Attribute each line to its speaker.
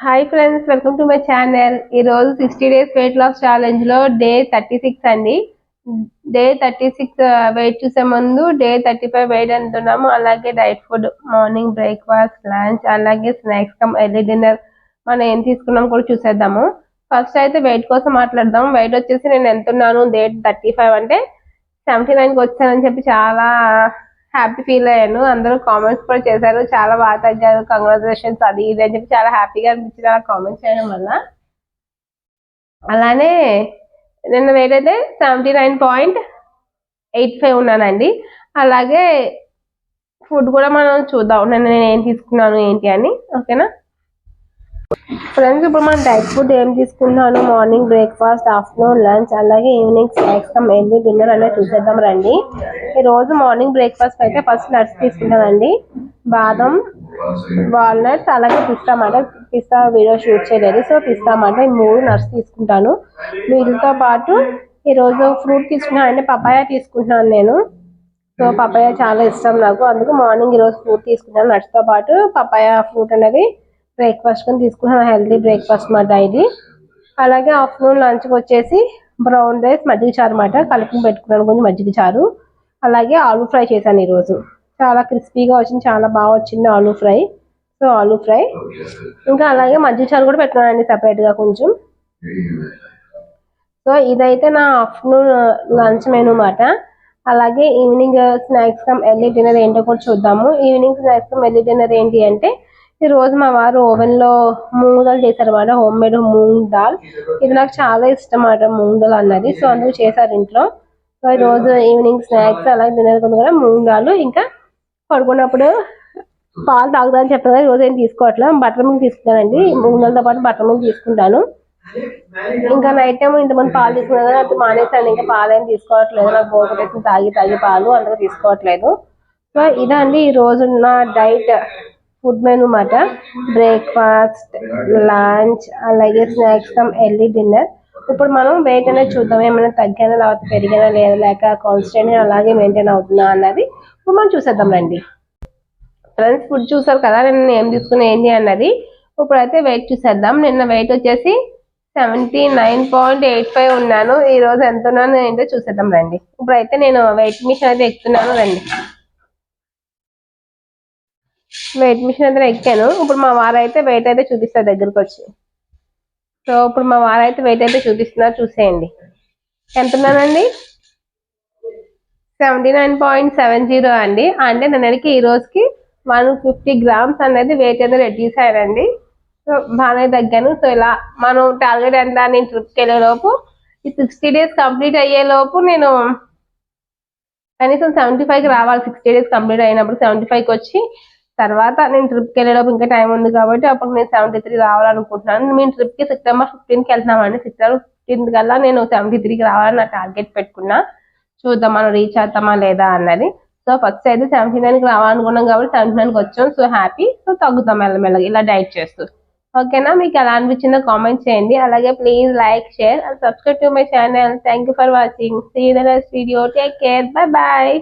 Speaker 1: Hi friends welcome to my channel ఈ రోజు sixty days weight loss ఛాలెంజ్లో day thirty six అండి. Day thirty six weight చూసే ముందు డే థర్టీ ఫైవ్ వెయిట్ అంటున్నాము అలాగే diet food morning breakfast lunch అలాగే స్నాక్స్ కమ్ ఎర్లీ డిన్నర్ మనం ఏం తీసుకున్నాం కూడా చూసేద్దాము. ఫస్ట్ అయితే వెయిట్ కోసం మాట్లాడదాం. వెయిట్ వచ్చేసి నేను ఎంతున్నాను డే డేట్ థర్టీ ఫైవ్ అంటే సెవెంటీ నైన్కి వచ్చానని చెప్పి చాలా హ్యాపీ ఫీల్ అయ్యాను. అందరూ కామెంట్స్ కూడా చేశారు. చాలా బాగా తగ్గారు. కంగ్రాచులేషన్స్ అది ఇది అని చెప్పి చాలా హ్యాపీగా అనిపించింది అలా కామెంట్స్ చేయడం వల్ల. అలానే నిన్న వెయిట్ అయితే seventy nine point eight five ఉన్నానండి. అలాగే ఫుడ్ కూడా మనం చూద్దాం. నిన్న నేను ఏం తీసుకున్నాను ఏంటి అని. ఓకేనా ఫ్రెండ్స్ ఇప్పుడు మనం డైట్ ఫుడ్ ఏం తీసుకున్నాను మార్నింగ్ బ్రేక్ఫాస్ట్ ఆఫ్టర్నూన్ లంచ్ అలాగే ఈవినింగ్ స్నాక్స్ కమ్ డిన్నర్ అనేది చూసేద్దాం రండి. ఈరోజు రోజు మార్నింగ్ బ్రేక్ఫాస్ట్ అయితే ఫస్ట్ నట్స్ తీసుకుంటానండి. బాదం వాల్నట్స్ అలాగే పిస్తా మాట పిస్తా వీడియో షూట్ చేయలేదు. సో పిస్తా మాట ఈ మూడు నట్స్ తీసుకుంటాను. వీటితో పాటు ఈరోజు ఫ్రూట్ తీసుకున్నాను అంటే పపాయ తీసుకుంటున్నాను నేను. సో పపాయ చాలా ఇష్టం నాకు. అందుకు మార్నింగ్ ఈరోజు ఫ్రూట్ తీసుకున్నాను నట్స్తో పాటు పపాయ ఫ్రూట్ అనేది బ్రేక్ఫాస్ట్ కానీ తీసుకున్నాను. హెల్తీ బ్రేక్ఫాస్ట్ మాట ఇది అలాగే ఆఫ్టర్నూన్ లంచ్కి వచ్చేసి బ్రౌన్ రైస్ మజ్జిగ చారు అనమాట కలుపుని పెట్టుకున్నాను. కొంచెం మజ్జిగ చారు. అలాగే ఆలూ ఫ్రై చేశాను ఈరోజు. చాలా క్రిస్పీగా వచ్చింది. చాలా బాగా వచ్చింది aloo fry. So aloo fry. ఇంకా అలాగే మజ్జిగ చారు కూడా పెట్టుకున్నానండి సపరేట్గా గా కొంచెం. సో ఇదైతే నా ఆఫ్టర్నూన్ లంచ్ మెనూ మాట అలాగే evening snacks come early dinner ఏంటో కూడా చూద్దాము. Evening snacks come early dinner ఏంటి అంటే ఈ రోజు మా వారు ఓవెన్లో మూంగ్ దాల్ చేశారన్నమాట హోమ్ మేడ్ మూంగ్ దాల్ ఇది నాకు చాలా ఇష్టం అన్నమాట మూంగ్ దాల్ అన్నది. సో అందుకు చేశారు ఇంట్లో. సో రోజు ఈవినింగ్ స్నాక్స్ అలాగే తినేది కూడా మూంగ్ దాలు ఇంకా పడుకున్నప్పుడు పాలు తాగుదామని చెప్పాను కదా ఈ ఏం తీసుకోవట్లేదు. బటర్ మిల్క్ తీసుకున్నానండి. మూంగ్ దాలతో పాటు బటర్ మిల్క్ తీసుకుంటాను. ఇంకా నైట్ టైం ఇంతమంది పాలు తీసుకున్నారు అది మానేసాను. ఇంకా పాలు ఏం తీసుకోవట్లేదు. నాకు బోర్ తాగి తాగి పాలు అందుకు తీసుకోవట్లేదు. సో ఇదండి ఈ రోజు నా డైట్. ఫుడ్ మెనూ మాట బ్రేక్ఫాస్ట్ లంచ్ అలాగే స్నాక్స్ కమ్ ఎర్లీ డిన్నర్ ఇప్పుడు మనం వెయిట్ అనేది చూద్దాం. ఏమైనా తగ్గానా లేకపోతే పెరిగానా లేదా లేక కాన్స్టెంట్ అలాగే మెయింటైన్ అవుతుందా అన్నది ఇప్పుడు మనం చూసేద్దాం రండి. ఫ్రెండ్స్ ఫుడ్ చూసారు కదా నేను ఏం తీసుకున్నా ఏంటి అన్నది. ఇప్పుడైతే వెయిట్ చూసేద్దాం. నిన్న వెయిట్ వచ్చేసి seventy nine point eight five ఉన్నాను. ఈ రోజు ఎంత ఉన్నాను ఏంటో చూసేద్దాం రండి. ఇప్పుడైతే నేను వెయిట్ మిషన్ అయితే ఎక్కుతున్నాను రండి. వెయిట్ మిషన్ అయితే ఎక్కాను. ఇప్పుడు మా వారు అయితే వెయిట్ అయితే చూపిస్తారు దగ్గరకు వచ్చి. సో ఇప్పుడు మా వారు అయితే వెయిట్ అయితే చూపిస్తున్నారు చూసేయండి. ఎంత ఉన్నానండి seventy nine point seven zero అండి. అంటే నిన్నటికి ఈ రోజుకి వన్ ఫిఫ్టీ గ్రామ్స్ అనేది వెయిట్ అయితే రెడ్యూస్ అయ్యానండి సో బాగానే తగ్గాను. సో ఇలా మనం టార్గెట్ ఎంత నేను ట్రిప్కి వెళ్ళేలోపు ఈ సిక్స్టీ డేస్ కంప్లీట్ అయ్యే లోపు నేను కనీసం సెవెంటీ ఫైవ్కి రావాలి. సిక్స్టీ డేస్ కంప్లీట్ అయినప్పుడు సెవెంటీ ఫైవ్కి వచ్చి తర్వాత నేను ట్రిప్కి వెళ్ళేటప్పుడు ఇంకా టైం ఉంది కాబట్టి అప్పుడు నేను సెవెంటీ త్రీ రావాలనుకుంటున్నాను మేము ట్రిప్కి సెప్టెంబర్ ఫిఫ్టీన్కి వెళ్తున్నామండి. సెప్టెంబర్ ఫిఫ్టీన్త్ కల్లా నేను సెవెంటీ త్రీకి రావాలని నా టార్గెట్ పెట్టుకున్నా. చూద్దాం మనం రీచ్ అవుతామా లేదా అన్నది. సో ఫస్ట్ అయితే సెవెంటీ నైన్కి రావాలనుకున్నాం కాబట్టి సెవెంటీ నైన్కి వచ్చాం. సో హ్యాపీ సో తగ్గుతాం మెల్లమెల్లగా ఇలా డైట్ చేస్తూ. ఓకేనా మీకు ఎలా అనిపించిందో కామెంట్ చేయండి. అలాగే please like share and subscribe to my channel thank you for watching see the next video take care bye bye